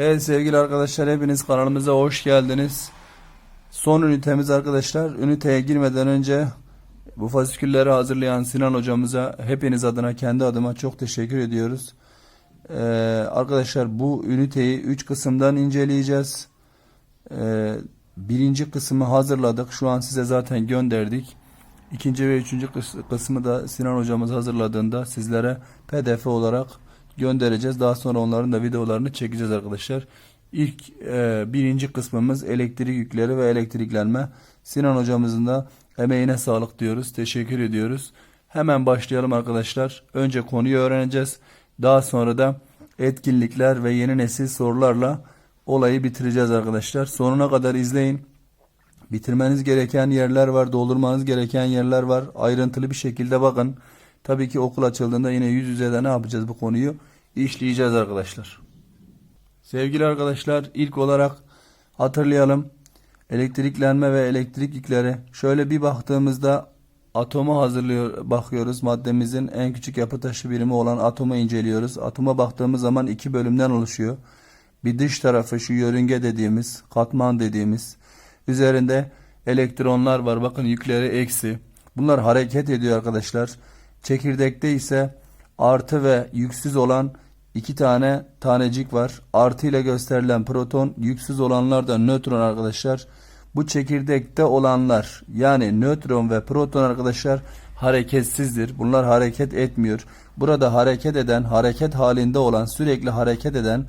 Evet sevgili arkadaşlar hepiniz kanalımıza hoş geldiniz. Son ünitemiz arkadaşlar. Üniteye girmeden önce bu fasikülleri hazırlayan Sinan hocamıza hepiniz adına kendi adıma çok teşekkür ediyoruz. Ee, arkadaşlar bu üniteyi 3 kısımdan inceleyeceğiz. Ee, birinci kısmı hazırladık. Şu an size zaten gönderdik. İkinci ve üçüncü kıs- kısmı da Sinan hocamız hazırladığında sizlere pdf olarak göndereceğiz. Daha sonra onların da videolarını çekeceğiz arkadaşlar. İlk e, birinci kısmımız elektrik yükleri ve elektriklenme. Sinan hocamızın da emeğine sağlık diyoruz. Teşekkür ediyoruz. Hemen başlayalım arkadaşlar. Önce konuyu öğreneceğiz. Daha sonra da etkinlikler ve yeni nesil sorularla olayı bitireceğiz arkadaşlar. Sonuna kadar izleyin. Bitirmeniz gereken yerler var, doldurmanız gereken yerler var. Ayrıntılı bir şekilde bakın. Tabii ki okul açıldığında yine yüz yüze de ne yapacağız bu konuyu? işleyeceğiz arkadaşlar. Sevgili arkadaşlar ilk olarak hatırlayalım. Elektriklenme ve elektrik yükleri. Şöyle bir baktığımızda atomu hazırlıyor bakıyoruz. Maddemizin en küçük yapı taşı birimi olan atomu inceliyoruz. Atoma baktığımız zaman iki bölümden oluşuyor. Bir dış tarafı şu yörünge dediğimiz, katman dediğimiz. Üzerinde elektronlar var. Bakın yükleri eksi. Bunlar hareket ediyor arkadaşlar. Çekirdekte ise artı ve yüksüz olan iki tane tanecik var. Artı ile gösterilen proton, yüksüz olanlar da nötron arkadaşlar. Bu çekirdekte olanlar yani nötron ve proton arkadaşlar hareketsizdir. Bunlar hareket etmiyor. Burada hareket eden, hareket halinde olan, sürekli hareket eden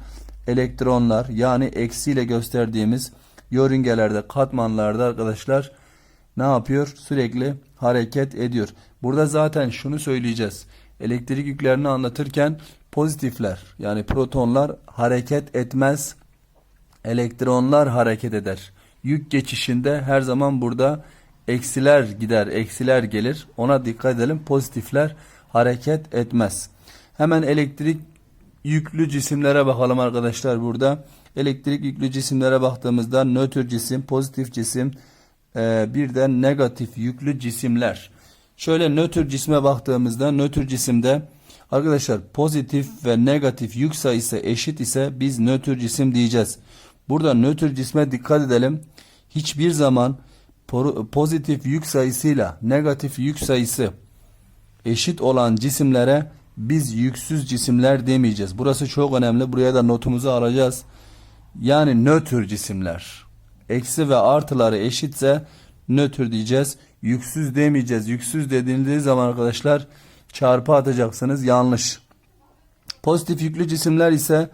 elektronlar yani eksiyle gösterdiğimiz yörüngelerde, katmanlarda arkadaşlar ne yapıyor? Sürekli hareket ediyor. Burada zaten şunu söyleyeceğiz. Elektrik yüklerini anlatırken pozitifler yani protonlar hareket etmez. Elektronlar hareket eder. Yük geçişinde her zaman burada eksiler gider, eksiler gelir. Ona dikkat edelim. Pozitifler hareket etmez. Hemen elektrik yüklü cisimlere bakalım arkadaşlar burada. Elektrik yüklü cisimlere baktığımızda nötr cisim, pozitif cisim, bir de negatif yüklü cisimler. Şöyle nötr cisme baktığımızda nötr cisimde arkadaşlar pozitif ve negatif yük sayısı eşit ise biz nötr cisim diyeceğiz. Burada nötr cisme dikkat edelim. Hiçbir zaman pozitif yük sayısıyla negatif yük sayısı eşit olan cisimlere biz yüksüz cisimler demeyeceğiz. Burası çok önemli. Buraya da notumuzu alacağız. Yani nötr cisimler. Eksi ve artıları eşitse nötr diyeceğiz. Yüksüz demeyeceğiz. Yüksüz dediğiniz zaman arkadaşlar çarpı atacaksınız. Yanlış. Pozitif yüklü cisimler ise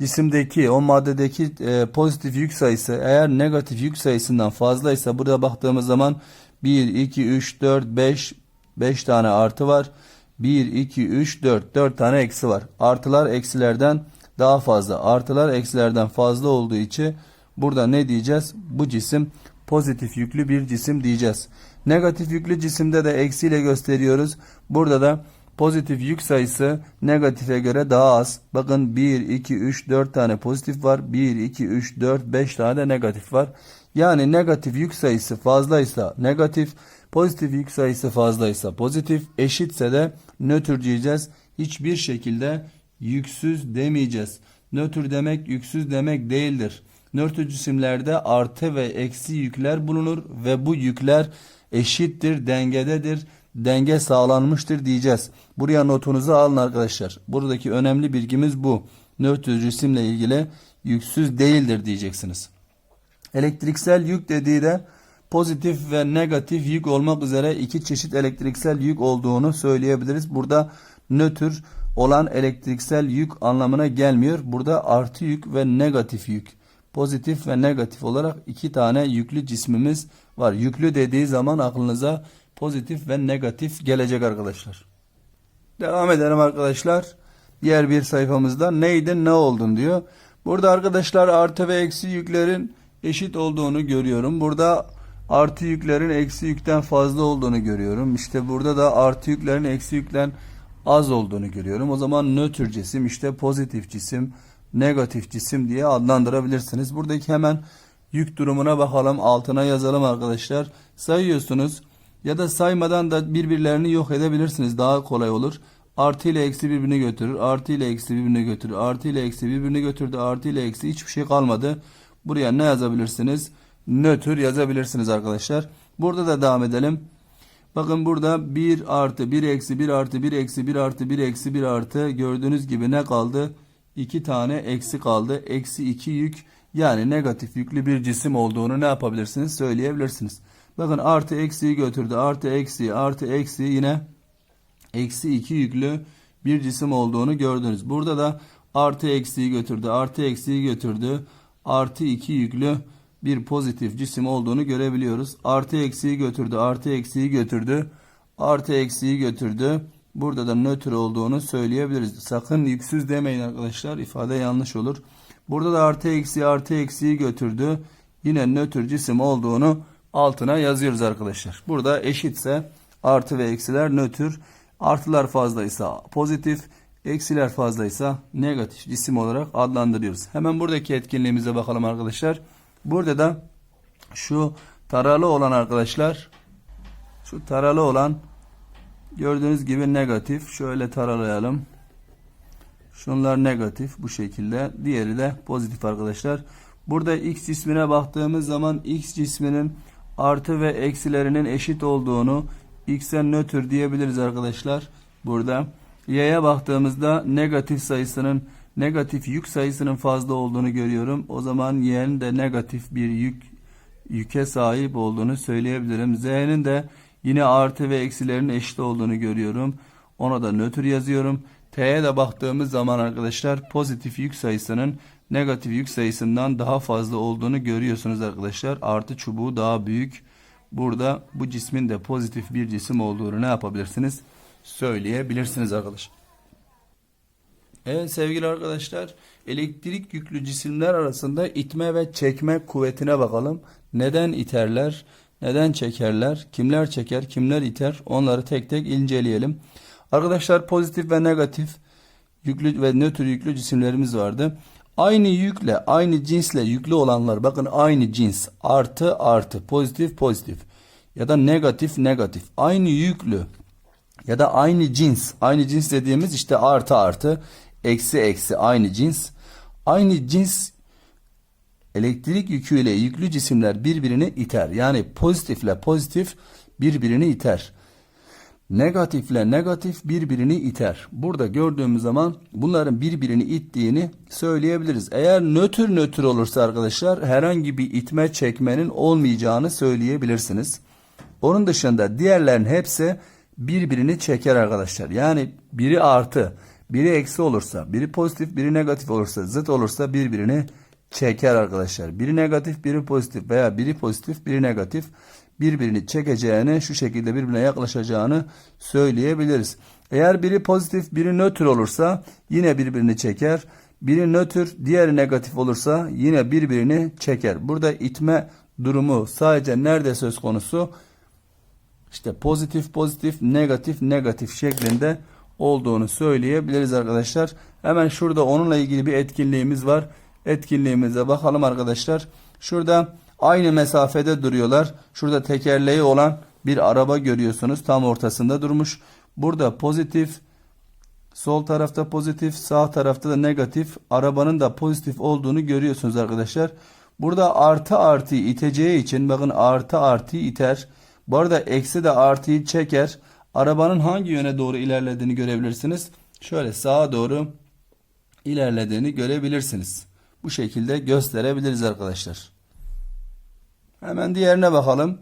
cisimdeki o maddedeki e, pozitif yük sayısı eğer negatif yük sayısından fazlaysa burada baktığımız zaman 1, 2, 3, 4, 5 5 tane artı var. 1, 2, 3, 4 4 tane eksi var. Artılar eksilerden daha fazla. Artılar eksilerden fazla olduğu için burada ne diyeceğiz? Bu cisim pozitif yüklü bir cisim diyeceğiz. Negatif yüklü cisimde de eksiyle gösteriyoruz. Burada da pozitif yük sayısı negatife göre daha az. Bakın 1, 2, 3, 4 tane pozitif var. 1, 2, 3, 4, 5 tane de negatif var. Yani negatif yük sayısı fazlaysa negatif, pozitif yük sayısı fazlaysa pozitif, eşitse de nötr diyeceğiz. Hiçbir şekilde yüksüz demeyeceğiz. Nötr demek yüksüz demek değildir. Nötr cisimlerde artı ve eksi yükler bulunur ve bu yükler eşittir, dengededir, denge sağlanmıştır diyeceğiz. Buraya notunuzu alın arkadaşlar. Buradaki önemli bilgimiz bu. Nötr cisimle ilgili yüksüz değildir diyeceksiniz. Elektriksel yük dediği de pozitif ve negatif yük olmak üzere iki çeşit elektriksel yük olduğunu söyleyebiliriz. Burada nötr olan elektriksel yük anlamına gelmiyor. Burada artı yük ve negatif yük. Pozitif ve negatif olarak iki tane yüklü cismimiz var. Yüklü dediği zaman aklınıza pozitif ve negatif gelecek arkadaşlar. Devam edelim arkadaşlar. Diğer bir sayfamızda neydin ne oldun diyor. Burada arkadaşlar artı ve eksi yüklerin eşit olduğunu görüyorum. Burada artı yüklerin eksi yükten fazla olduğunu görüyorum. İşte burada da artı yüklerin eksi yükten az olduğunu görüyorum. O zaman nötr cisim işte pozitif cisim, negatif cisim diye adlandırabilirsiniz. Buradaki hemen yük durumuna bakalım. Altına yazalım arkadaşlar. Sayıyorsunuz ya da saymadan da birbirlerini yok edebilirsiniz. Daha kolay olur. Artı ile eksi birbirini götürür. Artı ile eksi birbirini götürür. Artı ile eksi birbirini götürdü. Artı ile eksi hiçbir şey kalmadı. Buraya ne yazabilirsiniz? Nötr yazabilirsiniz arkadaşlar. Burada da devam edelim. Bakın burada 1 artı 1 eksi 1 artı 1 eksi 1 artı 1 eksi 1 artı gördüğünüz gibi ne kaldı? 2 tane eksi kaldı. Eksi 2 yük yani negatif yüklü bir cisim olduğunu ne yapabilirsiniz? Söyleyebilirsiniz. Bakın artı eksiyi götürdü. Artı eksi artı eksi yine eksi 2 yüklü bir cisim olduğunu gördünüz. Burada da artı eksiyi götürdü. Artı eksiyi götürdü. Artı 2 yüklü bir pozitif cisim olduğunu görebiliyoruz. Artı eksiyi götürdü. Artı eksiyi götürdü. Artı eksiyi götürdü. Burada da nötr olduğunu söyleyebiliriz. Sakın yüksüz demeyin arkadaşlar. ifade yanlış olur. Burada da artı eksi artı eksiyi götürdü. Yine nötr cisim olduğunu altına yazıyoruz arkadaşlar. Burada eşitse artı ve eksiler nötr. Artılar fazlaysa pozitif, eksiler fazlaysa negatif cisim olarak adlandırıyoruz. Hemen buradaki etkinliğimize bakalım arkadaşlar. Burada da şu taralı olan arkadaşlar şu taralı olan gördüğünüz gibi negatif. Şöyle taralayalım. Şunlar negatif bu şekilde. Diğeri de pozitif arkadaşlar. Burada x cismine baktığımız zaman x cisminin artı ve eksilerinin eşit olduğunu x'e nötr diyebiliriz arkadaşlar. Burada y'ye baktığımızda negatif sayısının negatif yük sayısının fazla olduğunu görüyorum. O zaman y'nin de negatif bir yük yüke sahip olduğunu söyleyebilirim. Z'nin de yine artı ve eksilerin eşit olduğunu görüyorum. Ona da nötr yazıyorum. T'ye de baktığımız zaman arkadaşlar pozitif yük sayısının negatif yük sayısından daha fazla olduğunu görüyorsunuz arkadaşlar. Artı çubuğu daha büyük. Burada bu cismin de pozitif bir cisim olduğunu ne yapabilirsiniz? Söyleyebilirsiniz arkadaşlar. Evet sevgili arkadaşlar, elektrik yüklü cisimler arasında itme ve çekme kuvvetine bakalım. Neden iterler, neden çekerler, kimler çeker, kimler iter? Onları tek tek inceleyelim. Arkadaşlar pozitif ve negatif yüklü ve nötr yüklü cisimlerimiz vardı. Aynı yükle, aynı cinsle yüklü olanlar bakın aynı cins artı artı pozitif pozitif ya da negatif negatif. Aynı yüklü ya da aynı cins aynı cins dediğimiz işte artı artı eksi eksi aynı cins. Aynı cins elektrik yüküyle yüklü cisimler birbirini iter. Yani pozitifle pozitif birbirini iter. Negatifle negatif birbirini iter. Burada gördüğümüz zaman bunların birbirini ittiğini söyleyebiliriz. Eğer nötr nötr olursa arkadaşlar herhangi bir itme çekmenin olmayacağını söyleyebilirsiniz. Onun dışında diğerlerin hepsi birbirini çeker arkadaşlar. Yani biri artı, biri eksi olursa, biri pozitif, biri negatif olursa, zıt olursa birbirini çeker arkadaşlar. Biri negatif, biri pozitif veya biri pozitif, biri negatif birbirini çekeceğini, şu şekilde birbirine yaklaşacağını söyleyebiliriz. Eğer biri pozitif, biri nötr olursa yine birbirini çeker. Biri nötr, diğeri negatif olursa yine birbirini çeker. Burada itme durumu sadece nerede söz konusu? İşte pozitif pozitif, negatif negatif şeklinde olduğunu söyleyebiliriz arkadaşlar. Hemen şurada onunla ilgili bir etkinliğimiz var. Etkinliğimize bakalım arkadaşlar. Şurada aynı mesafede duruyorlar. Şurada tekerleği olan bir araba görüyorsunuz. Tam ortasında durmuş. Burada pozitif, sol tarafta pozitif, sağ tarafta da negatif. Arabanın da pozitif olduğunu görüyorsunuz arkadaşlar. Burada artı artıyı iteceği için bakın artı artıyı iter. Bu arada eksi de artıyı çeker. Arabanın hangi yöne doğru ilerlediğini görebilirsiniz. Şöyle sağa doğru ilerlediğini görebilirsiniz. Bu şekilde gösterebiliriz arkadaşlar. Hemen diğerine bakalım.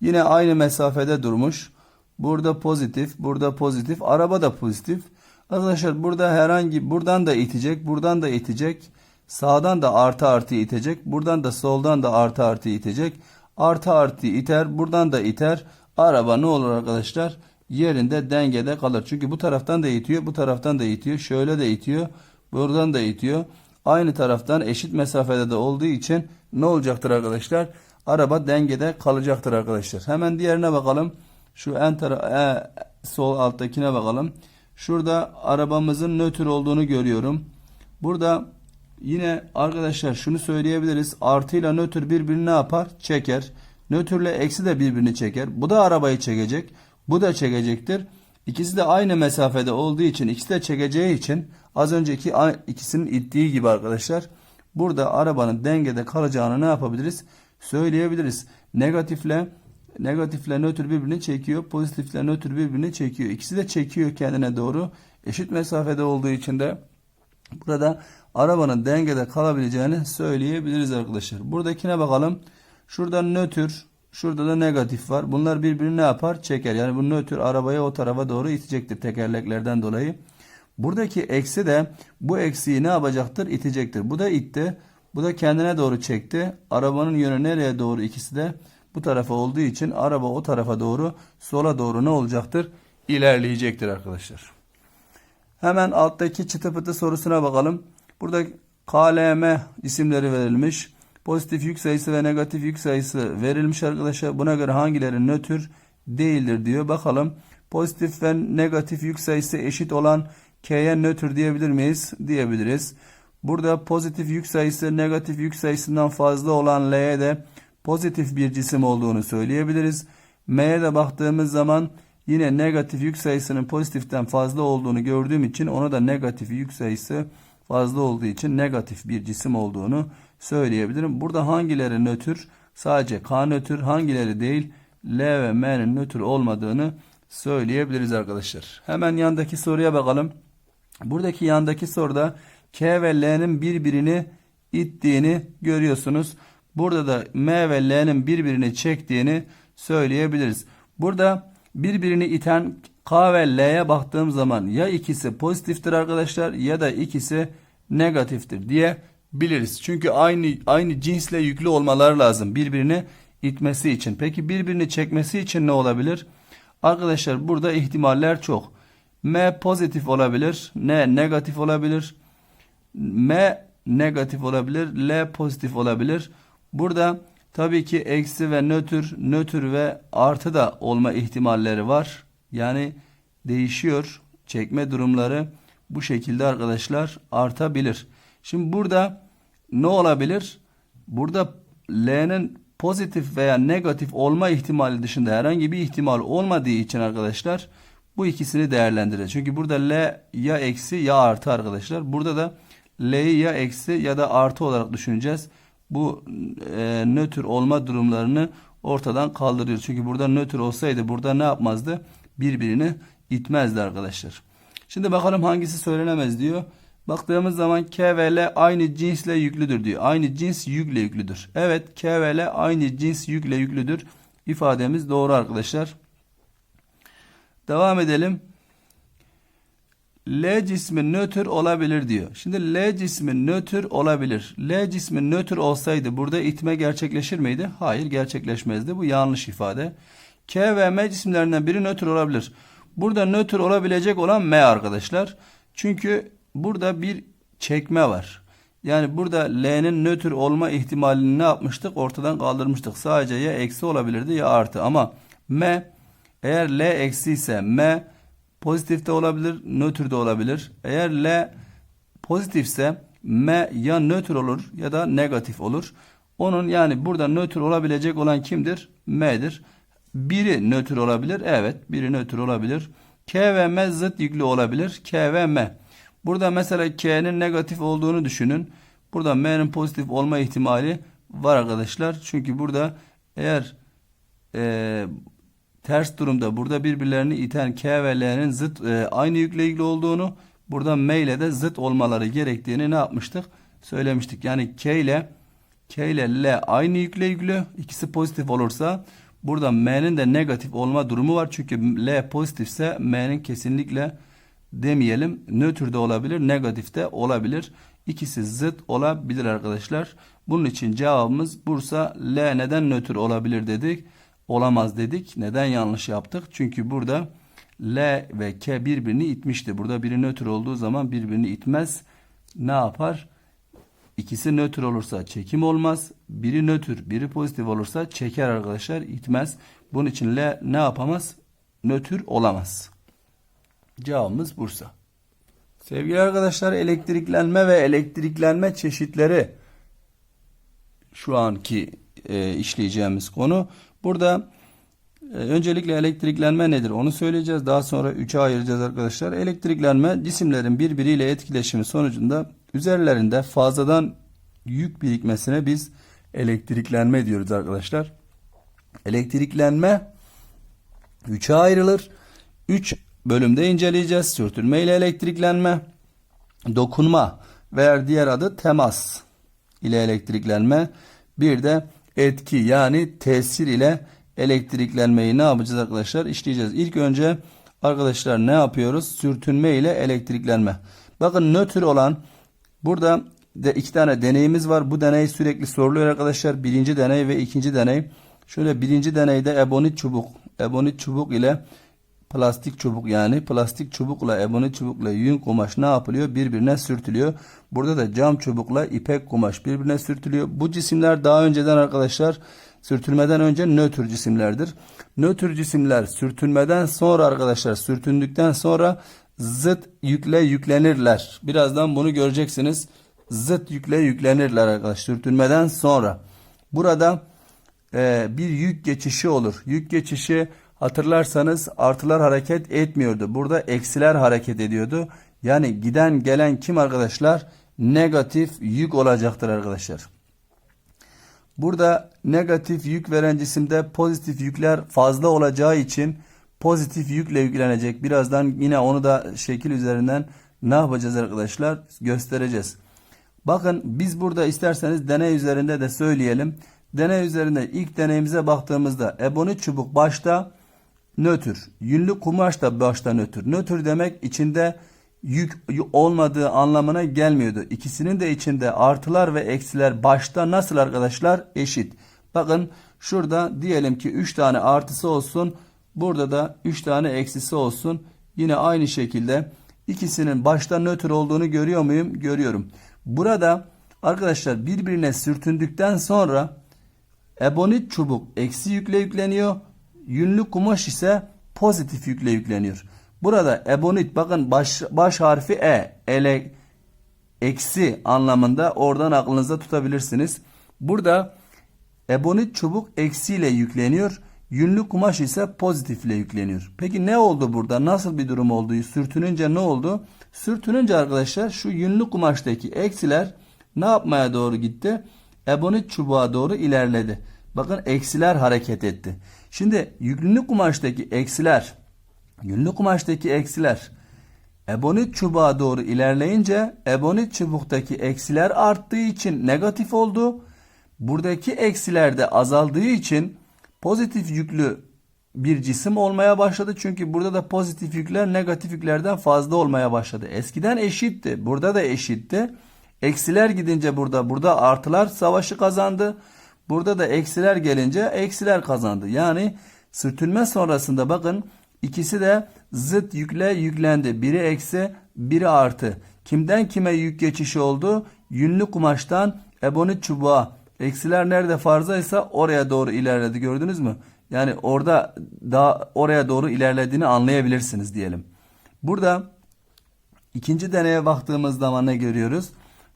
Yine aynı mesafede durmuş. Burada pozitif, burada pozitif. Araba da pozitif. Arkadaşlar burada herhangi buradan da itecek, buradan da itecek. Sağdan da artı artı itecek. Buradan da soldan da artı artı itecek. Artı artı iter, buradan da iter. Araba ne olur arkadaşlar? Yerinde dengede kalır. Çünkü bu taraftan da itiyor, bu taraftan da itiyor. Şöyle de itiyor, buradan da itiyor. Aynı taraftan eşit mesafede de olduğu için ne olacaktır arkadaşlar? Araba dengede kalacaktır arkadaşlar. Hemen diğerine bakalım. Şu en tara e, sol alttakine bakalım. Şurada arabamızın nötr olduğunu görüyorum. Burada yine arkadaşlar şunu söyleyebiliriz. Artı ile nötr birbirini ne yapar? Çeker. Nötrle eksi de birbirini çeker. Bu da arabayı çekecek. Bu da çekecektir. İkisi de aynı mesafede olduğu için, ikisi de çekeceği için az önceki ikisinin ittiği gibi arkadaşlar. Burada arabanın dengede kalacağını ne yapabiliriz? Söyleyebiliriz. Negatifle negatifle nötr birbirini çekiyor. Pozitifle nötr birbirini çekiyor. İkisi de çekiyor kendine doğru. Eşit mesafede olduğu için de burada arabanın dengede kalabileceğini söyleyebiliriz arkadaşlar. Buradakine bakalım. Şurada nötr, şurada da negatif var. Bunlar birbirini ne yapar? Çeker. Yani bu nötr arabayı o tarafa doğru itecektir tekerleklerden dolayı. Buradaki eksi de bu eksiği ne yapacaktır? İtecektir. Bu da itti. Bu da kendine doğru çekti. Arabanın yönü nereye doğru ikisi de bu tarafa olduğu için araba o tarafa doğru sola doğru ne olacaktır? İlerleyecektir arkadaşlar. Hemen alttaki çıtı pıtı sorusuna bakalım. Burada KLM isimleri verilmiş. Pozitif yük sayısı ve negatif yük sayısı verilmiş arkadaşlar. Buna göre hangileri nötr değildir diyor. Bakalım. Pozitif ve negatif yük sayısı eşit olan K'ye nötr diyebilir miyiz? Diyebiliriz. Burada pozitif yük sayısı negatif yük sayısından fazla olan L'ye de pozitif bir cisim olduğunu söyleyebiliriz. M'ye de baktığımız zaman yine negatif yük sayısının pozitiften fazla olduğunu gördüğüm için ona da negatif yük sayısı fazla olduğu için negatif bir cisim olduğunu söyleyebilirim. Burada hangileri nötr? Sadece K nötr, hangileri değil? L ve M'nin nötr olmadığını söyleyebiliriz arkadaşlar. Hemen yandaki soruya bakalım. Buradaki yandaki soruda K ve L'nin birbirini ittiğini görüyorsunuz. Burada da M ve L'nin birbirini çektiğini söyleyebiliriz. Burada birbirini iten K ve L'ye baktığım zaman ya ikisi pozitiftir arkadaşlar ya da ikisi negatiftir diye biliriz. Çünkü aynı aynı cinsle yüklü olmaları lazım birbirini itmesi için. Peki birbirini çekmesi için ne olabilir? Arkadaşlar burada ihtimaller çok. M pozitif olabilir, N negatif olabilir. M negatif olabilir, L pozitif olabilir. Burada tabii ki eksi ve nötr, nötr ve artı da olma ihtimalleri var. Yani değişiyor. Çekme durumları bu şekilde arkadaşlar artabilir. Şimdi burada ne olabilir? Burada L'nin pozitif veya negatif olma ihtimali dışında herhangi bir ihtimal olmadığı için arkadaşlar bu ikisini değerlendireceğiz. Çünkü burada L ya eksi ya artı arkadaşlar. Burada da L'yi ya eksi ya da artı olarak düşüneceğiz. Bu e, nötr olma durumlarını ortadan kaldırıyor. Çünkü burada nötr olsaydı burada ne yapmazdı? Birbirini itmezdi arkadaşlar. Şimdi bakalım hangisi söylenemez diyor. Baktığımız zaman K ve L aynı cinsle yüklüdür diyor. Aynı cins yükle yüklüdür. Evet K ve L aynı cins yükle yüklüdür. İfademiz doğru arkadaşlar. Devam edelim. L cismi nötr olabilir diyor. Şimdi L cismi nötr olabilir. L cismi nötr olsaydı burada itme gerçekleşir miydi? Hayır gerçekleşmezdi. Bu yanlış ifade. K ve M cisimlerinden biri nötr olabilir. Burada nötr olabilecek olan M arkadaşlar. Çünkü burada bir çekme var. Yani burada L'nin nötr olma ihtimalini ne yapmıştık? Ortadan kaldırmıştık. Sadece ya eksi olabilirdi ya artı. Ama M eğer L eksi ise M pozitif de olabilir, nötr de olabilir. Eğer L pozitifse M ya nötr olur ya da negatif olur. Onun yani burada nötr olabilecek olan kimdir? M'dir. Biri nötr olabilir. Evet, biri nötr olabilir. K ve M zıt yüklü olabilir. K ve M. Burada mesela K'nin negatif olduğunu düşünün. Burada M'nin pozitif olma ihtimali var arkadaşlar. Çünkü burada eğer e, ters durumda burada birbirlerini iten K ve L'nin zıt e, aynı yükle ilgili olduğunu burada M ile de zıt olmaları gerektiğini ne yapmıştık? Söylemiştik. Yani K ile K ile L aynı yükle ilgili ikisi pozitif olursa burada M'nin de negatif olma durumu var. Çünkü L pozitifse M'nin kesinlikle demeyelim nötr de olabilir negatif de olabilir. İkisi zıt olabilir arkadaşlar. Bunun için cevabımız Bursa L neden nötr olabilir dedik. Olamaz dedik. Neden yanlış yaptık? Çünkü burada L ve K birbirini itmişti. Burada biri nötr olduğu zaman birbirini itmez. Ne yapar? İkisi nötr olursa çekim olmaz. Biri nötr, biri pozitif olursa çeker arkadaşlar, itmez. Bunun için L ne yapamaz? Nötr olamaz. Cevabımız Bursa. Sevgili arkadaşlar elektriklenme ve elektriklenme çeşitleri şu anki e, işleyeceğimiz konu. Burada E, Öncelikle elektriklenme nedir onu söyleyeceğiz. Daha sonra 3'e ayıracağız arkadaşlar. Elektriklenme cisimlerin birbiriyle etkileşimi sonucunda üzerlerinde fazladan yük birikmesine biz elektriklenme diyoruz arkadaşlar. Elektriklenme 3'e ayrılır. 3 bölümde inceleyeceğiz. Sürtünme ile elektriklenme, dokunma veya diğer adı temas ile elektriklenme, bir de etki yani tesir ile elektriklenmeyi ne yapacağız arkadaşlar? İşleyeceğiz. İlk önce arkadaşlar ne yapıyoruz? Sürtünme ile elektriklenme. Bakın nötr olan burada de iki tane deneyimiz var. Bu deney sürekli soruluyor arkadaşlar. Birinci deney ve ikinci deney. Şöyle birinci deneyde ebonit çubuk, ebonit çubuk ile plastik çubuk yani plastik çubukla ebonit çubukla yün kumaş ne yapılıyor? Birbirine sürtülüyor. Burada da cam çubukla ipek kumaş birbirine sürtülüyor. Bu cisimler daha önceden arkadaşlar sürtülmeden önce nötr cisimlerdir. Nötr cisimler sürtünmeden sonra arkadaşlar sürtündükten sonra zıt yükle yüklenirler. Birazdan bunu göreceksiniz. Zıt yükle yüklenirler arkadaşlar sürtünmeden sonra. Burada e, bir yük geçişi olur. Yük geçişi hatırlarsanız artılar hareket etmiyordu. Burada eksiler hareket ediyordu. Yani giden gelen kim arkadaşlar? Negatif yük olacaktır arkadaşlar. Burada negatif yük veren cisimde pozitif yükler fazla olacağı için pozitif yükle yüklenecek. Birazdan yine onu da şekil üzerinden ne yapacağız arkadaşlar? Göstereceğiz. Bakın biz burada isterseniz deney üzerinde de söyleyelim. Deney üzerinde ilk deneyimize baktığımızda ebonit çubuk başta nötr. Yünlü kumaş da başta nötr. Nötr demek içinde yük olmadığı anlamına gelmiyordu. İkisinin de içinde artılar ve eksiler başta nasıl arkadaşlar? Eşit. Bakın şurada diyelim ki 3 tane artısı olsun. Burada da 3 tane eksisi olsun. Yine aynı şekilde ikisinin başta nötr olduğunu görüyor muyum? Görüyorum. Burada arkadaşlar birbirine sürtündükten sonra ebonit çubuk eksi yükle yükleniyor. Yünlü kumaş ise pozitif yükle yükleniyor. Burada ebonit bakın baş, baş harfi E. Ele, eksi anlamında oradan aklınızda tutabilirsiniz. Burada ebonit çubuk eksiyle yükleniyor. Yünlü kumaş ise pozitifle yükleniyor. Peki ne oldu burada? Nasıl bir durum oldu? Sürtününce ne oldu? Sürtününce arkadaşlar şu yünlü kumaştaki eksiler ne yapmaya doğru gitti? Ebonit çubuğa doğru ilerledi. Bakın eksiler hareket etti. Şimdi yünlü kumaştaki eksiler, yünlü kumaştaki eksiler ebonit çubuğa doğru ilerleyince ebonit çubuktaki eksiler arttığı için negatif oldu. Buradaki eksiler de azaldığı için pozitif yüklü bir cisim olmaya başladı. Çünkü burada da pozitif yükler negatif yüklerden fazla olmaya başladı. Eskiden eşitti. Burada da eşitti. Eksiler gidince burada burada artılar savaşı kazandı. Burada da eksiler gelince eksiler kazandı. Yani sürtünme sonrasında bakın ikisi de zıt yükle yüklendi. Biri eksi, biri artı. Kimden kime yük geçişi oldu? Yünlü kumaştan ebonit çubuğa. Eksiler nerede fazlaysa oraya doğru ilerledi. Gördünüz mü? Yani orada daha oraya doğru ilerlediğini anlayabilirsiniz diyelim. Burada ikinci deneye baktığımız zaman ne görüyoruz?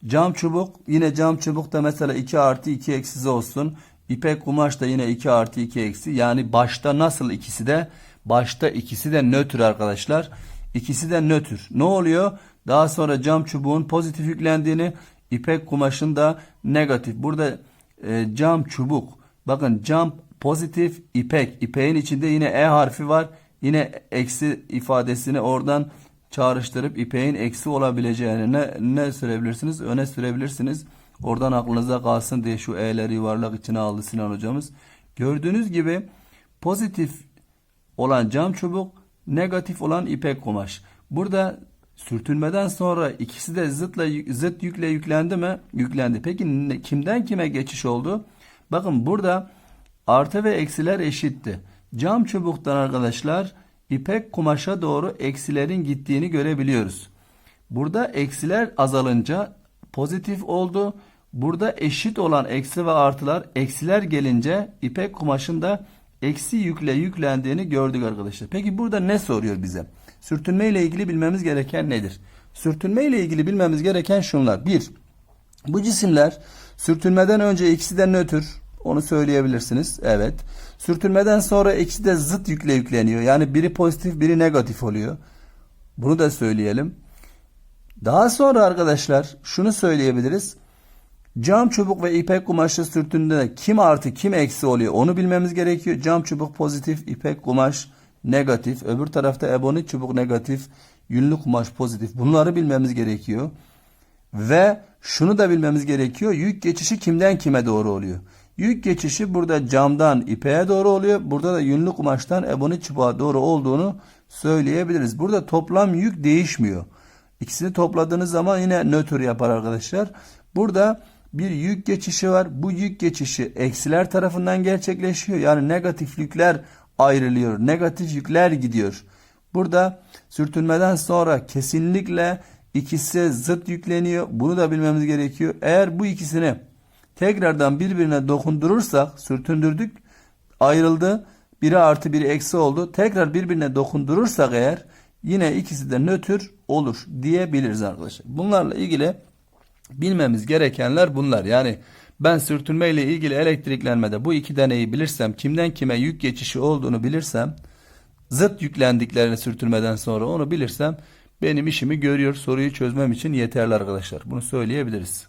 Cam çubuk yine cam çubuk da mesela 2 artı 2 eksisi olsun. İpek kumaş da yine 2 artı 2 eksi. Yani başta nasıl ikisi de? Başta ikisi de nötr arkadaşlar. İkisi de nötr. Ne oluyor? Daha sonra cam çubuğun pozitif yüklendiğini, ipek kumaşın da negatif. Burada e, cam çubuk. Bakın cam pozitif, ipek. İpeğin içinde yine E harfi var. Yine eksi ifadesini oradan çağrıştırıp ipeğin eksi olabileceğini ne, ne sürebilirsiniz? Öne sürebilirsiniz. Oradan aklınıza kalsın diye şu E'leri yuvarlak içine aldı Sinan hocamız. Gördüğünüz gibi pozitif olan cam çubuk, negatif olan ipek kumaş. Burada sürtünmeden sonra ikisi de zıtla zıt yükle yüklendi mi? Yüklendi. Peki ne- kimden kime geçiş oldu? Bakın burada artı ve eksiler eşitti. Cam çubuktan arkadaşlar ipek kumaşa doğru eksilerin gittiğini görebiliyoruz. Burada eksiler azalınca pozitif oldu. Burada eşit olan eksi ve artılar eksiler gelince ipek kumaşın da eksi yükle yüklendiğini gördük arkadaşlar. Peki burada ne soruyor bize? Sürtünme ile ilgili bilmemiz gereken nedir? Sürtünme ile ilgili bilmemiz gereken şunlar. Bir, bu cisimler sürtünmeden önce ikisi de nötr Onu söyleyebilirsiniz. Evet. Sürtünmeden sonra ikisi de zıt yükle yükleniyor. Yani biri pozitif biri negatif oluyor. Bunu da söyleyelim. Daha sonra arkadaşlar şunu söyleyebiliriz. Cam çubuk ve ipek kumaşlı sürtündüğünde kim artı kim eksi oluyor onu bilmemiz gerekiyor. Cam çubuk pozitif, ipek kumaş negatif. Öbür tarafta ebonit çubuk negatif, yünlü kumaş pozitif. Bunları bilmemiz gerekiyor. Ve şunu da bilmemiz gerekiyor. Yük geçişi kimden kime doğru oluyor? Yük geçişi burada camdan ipeğe doğru oluyor. Burada da yünlü kumaştan ebonit çubuğa doğru olduğunu söyleyebiliriz. Burada toplam yük değişmiyor. İkisini topladığınız zaman yine nötr yapar arkadaşlar. Burada bir yük geçişi var. Bu yük geçişi eksiler tarafından gerçekleşiyor. Yani negatif yükler ayrılıyor. Negatif yükler gidiyor. Burada sürtünmeden sonra kesinlikle ikisi zıt yükleniyor. Bunu da bilmemiz gerekiyor. Eğer bu ikisini tekrardan birbirine dokundurursak sürtündürdük ayrıldı. Biri artı biri eksi oldu. Tekrar birbirine dokundurursak eğer yine ikisi de nötr olur diyebiliriz arkadaşlar. Bunlarla ilgili bilmemiz gerekenler bunlar. Yani ben sürtünme ile ilgili elektriklenmede bu iki deneyi bilirsem, kimden kime yük geçişi olduğunu bilirsem, zıt yüklendiklerini sürtünmeden sonra onu bilirsem benim işimi görüyor. Soruyu çözmem için yeterli arkadaşlar. Bunu söyleyebiliriz.